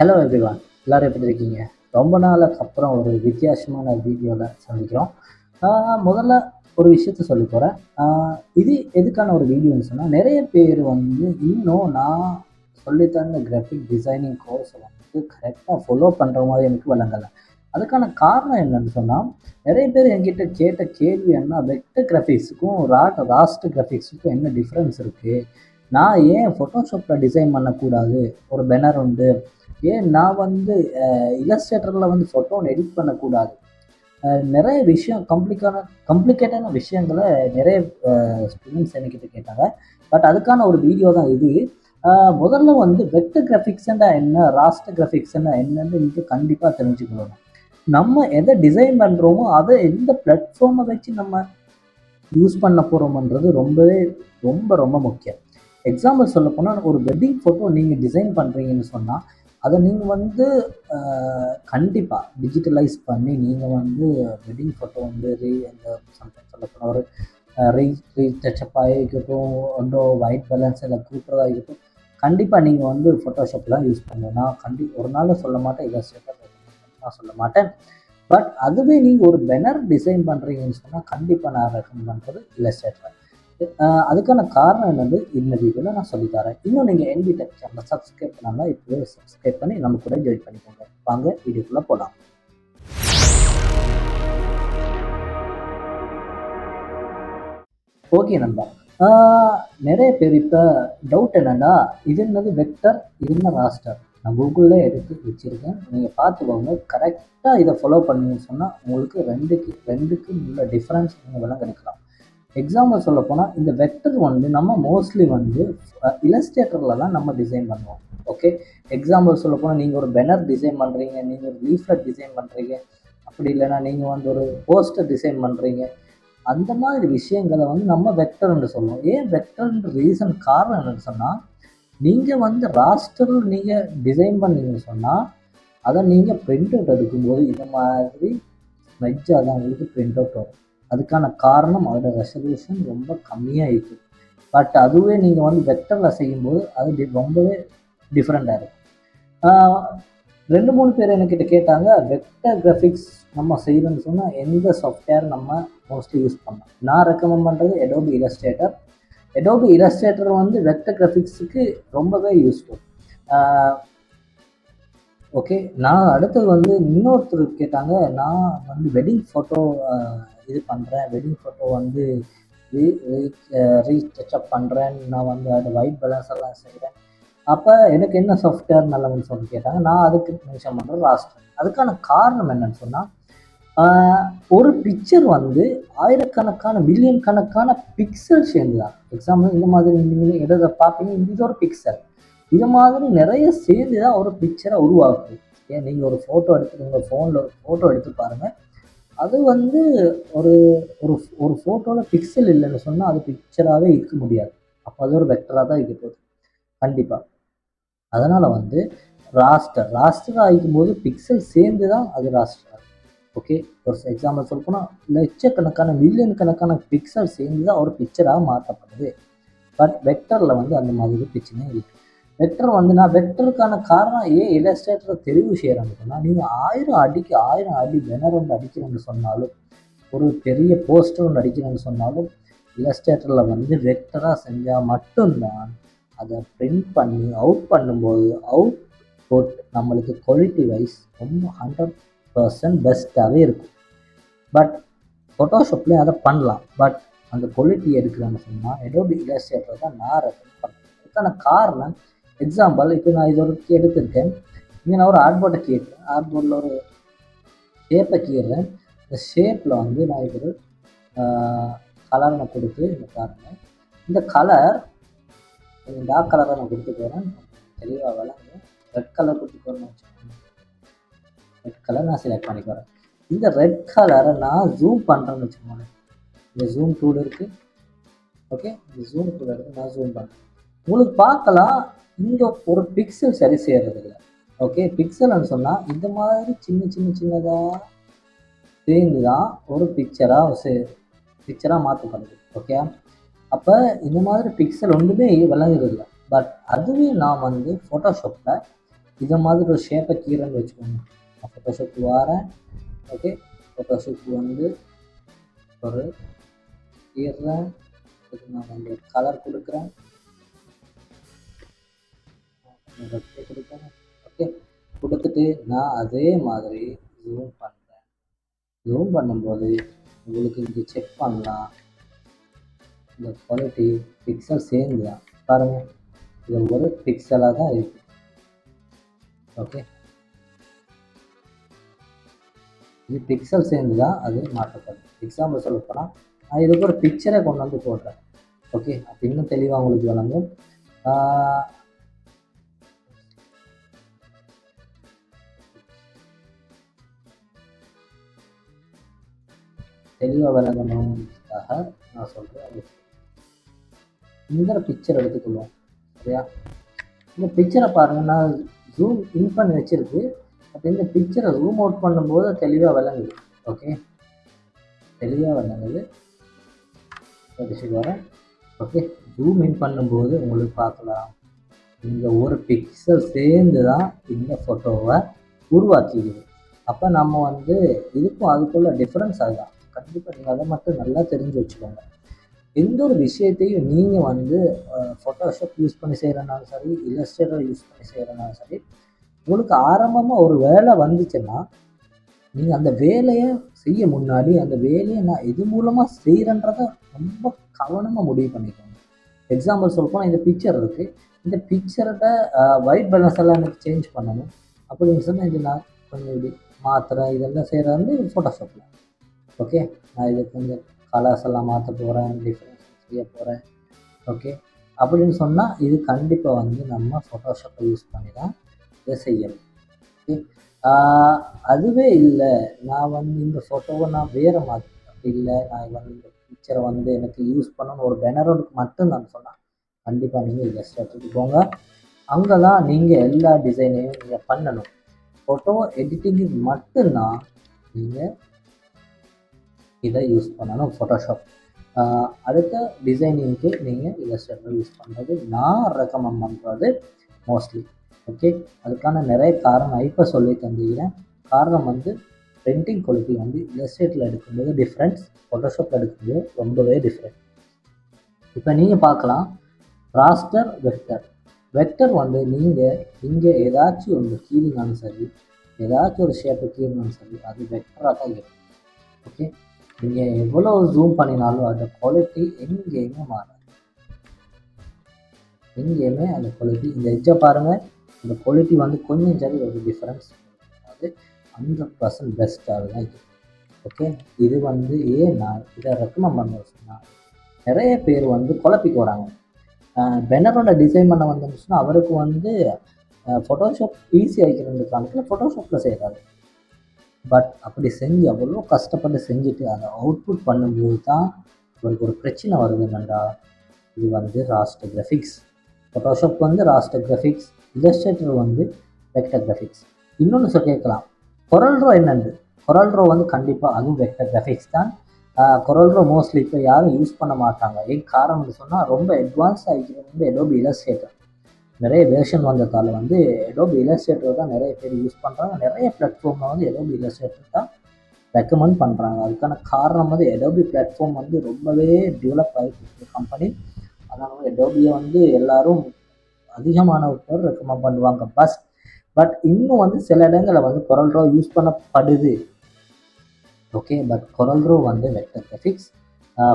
Hello everyone எல்லோரும் எப்படி இருக்கீங்க? ரொம்ப நாளுக்கு அப்புறம் ஒரு வித்தியாசமான வீடியோவில் சந்திக்கிறோம். முதல்ல ஒரு விஷயத்த சொல்ல போகிறேன் இது எதுக்கான ஒரு வீடியோன்னு சொன்னால் நிறைய பேர் வந்து இன்னும் நான் சொல்லித்தந்த கிராஃபிக் டிசைனிங் கோர்ஸை வந்து கரெக்டாக ஃபாலோ பண்ணுற மாதிரி எனக்கு விளங்கலை. அதுக்கான காரணம் என்னன்னு சொன்னால் நிறைய பேர் என்கிட்ட கேட்ட கேள்வி என்ன வெக்டர் கிராஃபிக்ஸுக்கும் ராட் ராஸ்ட் கிராஃபிக்ஸுக்கும் என்ன டிஃப்ரென்ஸ் இருக்குது நான் ஏன் ஃபோட்டோஷாப்பில் டிசைன் பண்ணக்கூடாது? ஒரு பேனர் உண்டு. ஏன் நான் வந்து இலஸ்ட்ரேட்டரில் வந்து ஃபோட்டோன்னு எடிட் பண்ணக்கூடாது? நிறைய விஷயம் கம்ப்ளிக்கான கம்ப்ளிகேட்டான விஷயங்களை நிறைய ஸ்டூடெண்ட்ஸ் என்கிட்ட கேட்டாங்க. பட் அதுக்கான ஒரு வீடியோ தான் இது. முதல்ல வந்து வெக்டர் கிராஃபிக்ஸ்னா என்ன ராஸ்டர் கிராஃபிக்ஸ்னா என்னன்னு நீங்கள் கண்டிப்பாக தெரிஞ்சுக்கணும். நம்ம எதை டிசைன் பண்ணுறோமோ அதை எந்த பிளாட்ஃபார்மை வச்சு நம்ம யூஸ் பண்ண போகிறோமன்றது ரொம்பவே ரொம்ப ரொம்ப முக்கியம். எக்ஸாம்பிள் சொல்ல போனால் ஒரு வெட்டிங் ஃபோட்டோ நீங்கள் டிசைன் பண்ணுறீங்கன்னு சொன்னால் அதை நீங்கள் வந்து கண்டிப்பாக டிஜிட்டலைஸ் பண்ணி நீங்கள் வந்து வெட்டிங் ஃபோட்டோ வந்து ரீ அந்த சம்டைம் சொல்ல போனால் ஒரு ரீ ரீ டச்சப் இருக்கட்டும் ஒன்றோ ஒயிட் பேலன்ஸ் இல்லை கூட்டுறதா இருக்கட்டும் கண்டிப்பாக நீங்கள் வந்து ஃபோட்டோஷாப்லாம் யூஸ் பண்ணுங்க. நான் கண்டி ஒரு நாள் சொல்ல மாட்டேன் இதை நான் சொல்ல மாட்டேன். பட் அதுவே நீங்கள் ஒரு பெனர் டிசைன் பண்ணுறீங்கன்னு சொன்னால் கண்டிப்பாக நான் ரெக்கமெண்ட் பண்ணுறது இல்லஸ்ட்ரேட்டர் அதுக்கான காரணம் என்னது? இந்த வீடியோவில் நான் சொல்லித்தரேன் இன்னும் நீங்கள் என்வி டெக் சேனலை சப்ஸ்கிரைப் பண்ணாமல் இப்போவே சப்ஸ்கிரைப் பண்ணி நம்ம கூட ஜாயின் பண்ணிக்கோங்க. வாங்க வீடியோக்குள்ளே போகலாம் ஓகே நண்பா. நிறைய பேர் இப்போ டவுட் என்னன்னா இது என்னது வெக்டர் இது என்ன ராஸ்டர் நான் கூகுளில் எடுத்து வச்சுருக்கேன். நீங்கள் பார்த்துக்கோங்க கரெக்டாக இதை ஃபாலோ பண்ணீங்கன்னு சொன்னால் உங்களுக்கு ரெண்டுக்கு ரெண்டுக்கு உள்ள டிஃப்ரென்ஸ் நீங்கள் விளங்கடிக்கலாம் எக்ஸாம்பிள் சொல்ல போனால் இந்த வெக்டர் வந்து நம்ம மோஸ்ட்லி வந்து இலஸ்ட்ரேட்டரில் தான் நம்ம டிசைன் பண்ணுவோம் ஓகே எக்ஸாம்பிள் சொல்ல போனால் நீங்கள் ஒரு பேனர் டிசைன் பண்ணுறீங்க நீங்கள் ஒரு லீஃப்லெட் டிசைன் பண்ணுறீங்க அப்படி இல்லைன்னா நீங்கள் வந்து ஒரு போஸ்டர் டிசைன் பண்ணுறீங்க அந்த மாதிரி விஷயங்களை வந்து நம்ம வெக்டர்னு சொல்லுவோம். ஏன் வெக்டர்ன்ற ரீசன் காரணம் என்னன்னு சொன்னால் நீங்கள் வந்து ராஸ்டர் நீங்கள் டிசைன் பண்ணீங்கன்னு சொன்னால் அதை நீங்கள் பிரிண்ட் அவுட் எடுக்கும்போது இந்த மாதிரி வெஜ்ஜாக தான் உங்களுக்கு பிரிண்ட் அவுட் வரும். அதுக்கான காரணம் அதோட ரெசல்யூஷன் ரொம்ப கம்மியாக இருக்குது பட் அதுவே நீங்கள் வந்து வெக்டரில் செய்யும்போது அது ரொம்பவே டிஃப்ரெண்ட்டாக இருக்கும் ரெண்டு மூணு பேர் என்கிட்ட கேட்டாங்க வெக்டர் கிராஃபிக்ஸ் நம்ம செய்யணும்னு சொன்னால் எந்த சாஃப்ட்வேர் நம்ம மோஸ்ட்லி யூஸ் பண்ணலாம்? நான் ரெக்கமெண்ட் பண்ணுறது எடோபி இலஸ்ட்ரேட்டர் எடோபி இலஸ்ட்ரேட்டர் வந்து வெக்டர் கிராஃபிக்ஸுக்கு ரொம்பவே யூஸ்ஃபுல் ஓகே நான் அடுத்தது வந்து இன்னொருத்தர் கேட்டாங்க நான் வந்து வெட்டிங் ஃபோட்டோ இது பண்ணுறேன் வெட்டிங் ஃபோட்டோ வந்து ரீ பண்ணுறேன் நான் வந்து அது ஒயிட் பேலன்ஸ் எல்லாம் செய்கிறேன் அப்போ எனக்கு என்ன சாஃப்ட்வேர் நல்லதுன்னு சொல்லி கேட்டாங்க. நான் அதுக்கு மென்ஷன் பண்ணுறேன் லாஸ்ட் அதுக்கான காரணம் என்னன்னு சொன்னால் ஒரு பிக்சர் வந்து ஆயிரக்கணக்கான மில்லியன் கணக்கான பிக்சல் சேர்ந்து தான் எக்ஸாம்பிள் இந்த மாதிரி நீங்கள் இடத பார்ப்பீங்க இது ஒரு பிக்சல் இது மாதிரி நிறைய சேர்ந்து தான் ஒரு பிக்சரை உருவாக்குது. ஏன் நீங்கள் ஒரு ஃபோட்டோ எடுத்து உங்கள் ஃபோனில் ஒரு ஃபோட்டோ எடுத்து பாருங்கள் அது வந்து ஒரு ஒரு ஒரு ஃபோட்டோவில் பிக்சல் இல்லைன்னு சொன்னால் அது பிக்சராகவே இருக்க முடியாது. அப்போ அது ஒரு வெக்டராக தான் இருக்க போகுது. கண்டிப்பாக அதனால் வந்து ராஸ்டர் ராஸ்டராக ஆகிக்கும்போது பிக்சல் சேர்ந்து தான் அது ராஸ்டர் ஓகே ஒரு எக்ஸாம்பிள் சொல்ல போனால் லட்சக்கணக்கான மில்லியன் கணக்கான பிக்சல் சேர்ந்து தான் ஒரு பிக்சராக மாற்றப்படுது. பட் வெக்டரில் வந்து அந்த மாதிரி பிரச்சனை இருக்குது வெக்டர் வந்து நான் வெக்டருக்கான காரணம் ஏன் இல்லஸ்ட்ரேட்டரை தெரிவு செய்கிறேன்னு சொன்னால் நீங்கள் ஆயிரம் அடிக்கு ஆயிரம் அடி பெனர் ஒன்று அடிக்கிறேன்னு சொன்னாலும் ஒரு பெரிய போஸ்டர் ஒன்று அடிக்கிறேன்னு சொன்னாலும் இல்லஸ்ட்ரேட்டரில் வந்து வெக்டராக செஞ்சால் மட்டும்தான் அதை பிரிண்ட் பண்ணி அவுட் பண்ணும்போது அவுட் புட் நம்மளுக்கு குவாலிட்டி வைஸ் ரொம்ப ஹண்ட்ரட் பர்சன்ட் பெஸ்ட்டாகவே இருக்கும். பட் ஃபோட்டோஷாப்லேயும் அதை பண்ணலாம். பட் அந்த குவாலிட்டி எடுக்கிறேன்னு சொன்னால் எடோபி இல்லஸ்ட்ரேட்டர் தான் நான் ரெக்கமெண்ட் பண்ணுறேன் அதுக்கான காரணம் எக்ஸாம்பிள் இப்போ நான் இது ஒரு எடுத்திருக்கேன் இங்கே நான் ஒரு ஆர்ட்போர்ட்டை கீறேன் ஆர்ட்போர்டில் ஒரு ஷேப்பை கீறேன் இந்த ஷேப்பில் வந்து நான் இப்போ ஒரு கலர் நான் கொடுத்து இங்கே பாருங்கள் இந்த கலர் கொஞ்சம் டார்க் கலராக நான் கொடுத்து போகிறேன் தெளிவாக வளர்ந்து ரெட் கலர் கொடுத்து போகிறேன்னு வச்சுக்கோங்க. ரெட் கலர் நான் செலக்ட் பண்ணிக்கிறேன் இந்த ரெட் கலரை நான் ஜூம் பண்ணுறேன்னு வச்சுக்கோங்க. இந்த ஜூம் டூல் இருக்குது ஓகே இந்த ஜூம் டூல் எடுத்து நான் ஜூம் பண்ணுறேன் உங்களுக்கு பார்க்கலாம். இங்கே ஒரு பிக்சல் சரி செய்யறதில்ல. ஓகே பிக்சல்னு சொன்னால் இந்த மாதிரி சின்ன சின்ன சின்னதாக சேர்ந்து தான் ஒரு பிக்சராக சே பிக்சராக மாற்றப்படுது. ஓகே அப்போ இந்த மாதிரி பிக்சல் ஒன்றுமே விளங்குறதில்ல. பட் அதுவே நான் வந்து ஃபோட்டோஷாப்பில் இதை மாதிரி ஒரு ஷேப்பை கீரைன்னு வச்சுக்கோங்க. நான் ஃபோட்டோஷாப் வரேன். ஓகே ஃபோட்டோஷாப் வந்து ஒரு கீரை இதுக்கு நான் வந்து கலர் கொடுக்குறேன். ஓகே கொடுத்துட்டு நான் அதே மாதிரி ஜூம் பண்ணுறேன் ஜூம் பண்ணும்போது உங்களுக்கு இங்கே செக் பண்ணலாம். இந்த குவாலிட்டி பிக்சல் சேர்ந்து தான் பாருங்கள் இது ஒரு பிக்சலாக தான் இருக்குது ஓகே இது பிக்சல் சேர்ந்து தான் அது மாற்றப்படும். எக்ஸாம்பிள் சொல்ல போனால் நான் இதுக்கு ஒரு பிக்சரை கொண்டு வந்து போடுறேன். ஓகே அப்போ இன்னும் தெளிவாக உங்களுக்கு வழங்கும். தெளிவாக விளங்கணுக்காக நான் சொல்கிறேன் இந்த பிக்சர் எடுத்துக்கொள்வோம். சரியா? இந்த பிக்சரை பாருங்கள் நான் ஜூம் இன் பண்ணி வச்சிருக்கு. பட் இந்த பிக்சரை ஜூம் அவுட் பண்ணும்போது தெளிவாக விளங்குது. ஓகே தெளிவாக விளங்குது. விஷயம் வரேன் ஓகே ஜூம் இன் பண்ணும்போது உங்களுக்கு பார்க்கலாம். இந்த ஒரு பிக்சல் சேர்ந்து தான் இந்த ஃபோட்டோவை உருவாக்கிக்குது அப்போ நம்ம வந்து இதுக்கும் அதுக்குள்ள டிஃப்ரென்ஸ் அதுதான். கண்டிப்பாக நீங்கள் அதை மட்டும் நல்லா தெரிஞ்சு வச்சுக்கோங்க. எந்த ஒரு விஷயத்தையும் நீங்கள் வந்து ஃபோட்டோஷாப் யூஸ் பண்ணி செய்கிறனாலும் சரி இல்லஸ்ட்ரேட்டர் யூஸ் பண்ணி செய்கிறனாலும் சரி உங்களுக்கு ஆரம்பமாக ஒரு வேலை வந்துச்சுன்னா நீங்கள் அந்த வேலையை செய்ய முன்னாடி அந்த வேலையை நான் எது மூலமாக செய்கிறன்றதை ரொம்ப கவனமாக முடிவு பண்ணிக்கோங்க. எக்ஸாம்பிள் சொல்லப்போனால் இந்த பிக்சர் இருக்குது இந்த பிக்சரோட ஒயிட் பேலன்ஸ் எல்லாம் எனக்கு சேஞ்ச் பண்ணணும். அப்படின்னு சொன்னால் இது நான் கொஞ்சம் இப்படி மாத்திரை இதெல்லாம் செய்கிறது வந்து ஃபோட்டோஷாப்பில் ஓகே நான் இதுக்கு வந்து கலர்ஸ் எல்லாம் மாற்ற போகிறேன் டிஃப்ரென்ஸ் செய்ய போகிறேன் ஓகே அப்படின்னு சொன்னால் இது கண்டிப்பாக வந்து நம்ம ஃபோட்டோஷாப்பை யூஸ் பண்ணி தான் இதை செய்யணும். ஓகே அதுவே இல்லை. நான் வந்து இந்த ஃபோட்டோவை நான் வேறு மாதிரி அப்படி இல்லை. நான் வந்து இந்த பிக்சரை வந்து எனக்கு யூஸ் பண்ணணும் ஒரு பேனரோடு மட்டும் நான் சொன்னேன் கண்டிப்பாக நீங்கள் இல்லஸ்ட்ரேட்டருக்கு போங்க. அங்கே தான் நீங்கள் எல்லா டிசைனையும் நீங்கள் பண்ணணும். ஃபோட்டோ எடிட்டிங்கு மட்டும்தான் நீங்கள் இதை யூஸ் பண்ணணும் ஃபோட்டோஷாப் அடுத்த டிசைனிங்க்கு நீங்கள் இல்லஸ்ட்ரேட்டர் யூஸ் பண்ணுறது நான் ரெக்கமெண்ட் பண்ணுறது மோஸ்ட்லி ஓகே அதுக்கான நிறைய காரணம் இப்போ சொல்லி தந்துக்கிறேன். காரணம் வந்து பிரிண்டிங் குவாலிட்டி வந்து இல்லஸ்ட்ரேட்டில் எடுக்கும்போது டிஃப்ரென்ஸ் ஃபோட்டோஷாப்பில் எடுக்கும்போது ரொம்பவே டிஃப்ரெண்ட் இப்போ நீங்கள் பார்க்கலாம் ராஸ்டர் வெக்டர் வெக்டர் வந்து நீங்கள் இங்கே ஏதாச்சும் ஒன்று கீழ்னாலும் சரி ஏதாச்சும் ஒரு ஷேப்பை கீழ்னாலும் சரி அது வெக்டராக தான் இருக்கும். ஓகே நீங்கள் எவ்வளோ ஜூம் பண்ணினாலும் அந்த குவாலிட்டி எங்கேயுமே மாறாது. எங்கேயுமே அந்த குவாலிட்டி இந்த எஜ்ஜை பாருங்கள் இந்த குவாலிட்டி வந்து கொஞ்சம் சரி ஒரு டிஃப்ரென்ஸ் அது ஹண்ட்ரட் பர்சன்ட் பெஸ்ட்டாக தான் இது ஓகே இது வந்து ஏன் நான் இதை ரெக்கமெண்ட் பண்ண சொன்னால் நிறைய பேர் வந்து குழப்பிக்க வராங்க. பெனரோட டிசைன் பண்ண வந்துச்சுன்னா அவருக்கு வந்து ஃபோட்டோஷாப் ஈஸி வைக்கிறதுக்கான ஃபோட்டோஷாப்பில் செய்கிறாரு பட் அப்படி செஞ்சு அவ்வளோ கஷ்டப்பட்டு செஞ்சுட்டு அதை அவுட்புட் பண்ணும்போது தான் உங்களுக்கு ஒரு பிரச்சனை வருது என்னண்டா இது வந்து ராஸ்டர் கிராஃபிக்ஸ் ஃபோட்டோஷாப் வந்து ராஸ்டர் கிராஃபிக்ஸ் இல்லஸ்ட்ரேட்டர் வந்து வெக்டர் கிராஃபிக்ஸ் இன்னொன்று சொல் கேட்கலாம். கொரல்ரோ என்னண்டு கொரல்ரோ வந்து கண்டிப்பாக அதுவும் வெக்டர் கிராஃபிக்ஸ் தான். கொரல்ரோ மோஸ்ட்லி இப்போ யாரும் யூஸ் பண்ண மாட்டாங்க. ஏன் காரணம்னு சொன்னால் ரொம்ப அட்வான்ஸ் ஆகிக்கிறது வந்து எடோபி இல்லஸ்ட்ரேட்டர் நிறைய வேர்ஷன் வந்ததால் வந்து எடோபி இல்லஸ்ட்ரேட்டர் தான் நிறைய பேர் யூஸ் பண்ணுறாங்க நிறைய பிளாட்ஃபார்மில் வந்து எடோபி இல்லஸ்ட்ரேட்டர் தான் ரெக்கமெண்ட் பண்ணுறாங்க அதுக்கான காரணம் வந்து எடோபி பிளாட்ஃபார்ம் வந்து ரொம்பவே டெவலப் ஆகிட்டு கம்பெனி அதனால் எடோபியை வந்து எல்லோரும் அதிகமானவர்கள் ரெக்கமெண்ட் பண்ணுவாங்க. பஸ் பட் இன்னும் வந்து சில இடங்களில் வந்து கொரல்ரோ யூஸ் பண்ணப்படுது. ஓகே பட் கொரல்ரோ வந்து வெக்டர் கிராஃபிக்ஸ்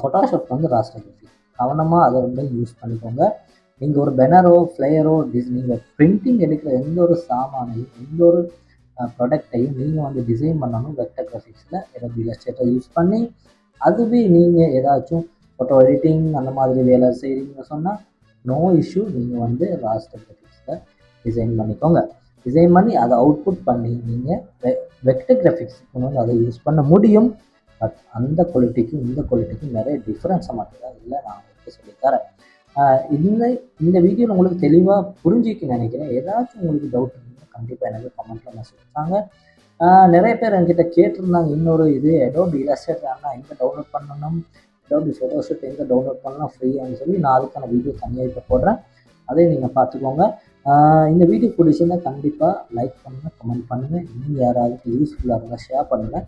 ஃபோட்டோஷாப் வந்து ராஸ்டர் கிராஃபிக்ஸ் கவனமாக அதை வந்து யூஸ் பண்ணிக்கோங்க. நீங்கள் ஒரு பெனரோ ஃப்ளையரோ டிஸ் நீங்கள் பிரிண்டிங் எடுக்கிற எந்த ஒரு சாமானையும் எந்த ஒரு ப்ராடக்டையும் நீங்கள் வந்து டிசைன் பண்ணணும் வெக்டர் கிராஃபிக்ஸில் ஏதாவது இல்லஸ்ட்ரேட்டை யூஸ் பண்ணி அதுவே நீங்கள் ஏதாச்சும் ஃபோட்டோ எடிட்டிங் அந்த மாதிரி வேலை செய்கிறீங்கன்னு சொன்னால் நோ இஷ்யூ நீங்கள் வந்து ராஸ்டர் கிராஃபிக்ஸில் டிசைன் பண்ணிக்கோங்க. டிசைன் பண்ணி அதை அவுட்புட் பண்ணி நீங்கள் வெ வெக்டர் கிராஃபிக்ஸ் வந்து அதை யூஸ் பண்ண முடியும். பட் அந்த குவாலிட்டிக்கும் இந்த குவாலிட்டிக்கும் நிறைய டிஃப்ரென்ஸை மட்டும்தான் இல்லை நான் உங்களுக்கு சொல்லித்தரேன் இந்த இந்த வீடியோவில் உங்களுக்கு தெளிவாக புரிஞ்சிக்க நினைக்கிறேன். ஏதாச்சும் உங்களுக்கு டவுட் இருந்தால் கண்டிப்பாக எனக்கு கமெண்ட்டில் மெசேஜ் தாங்க நிறைய பேர் என்கிட்ட கேட்டிருந்தாங்க இன்னொரு இது எடோபி இலஸ்டேட் ஆனால் எங்கே டவுன்லோட் பண்ணணும்? எடோபி ஃபோட்டோஷாப் எங்கே டவுன்லோட் பண்ணலாம்? ஃப்ரீயான்னு சொல்லி நான் அதுக்கான வீடியோ தனியாக இப்போ போடுறேன். அதையும் நீங்கள் பார்த்துக்கோங்க. இந்த வீடியோ பிடிச்சிருந்தால் கண்டிப்பாக லைக் பண்ணுங்கள் கமெண்ட் பண்ணுங்கள் இன்னும் யாராவது யூஸ்ஃபுல்லாக இருந்தால் ஷேர் பண்ணுங்கள்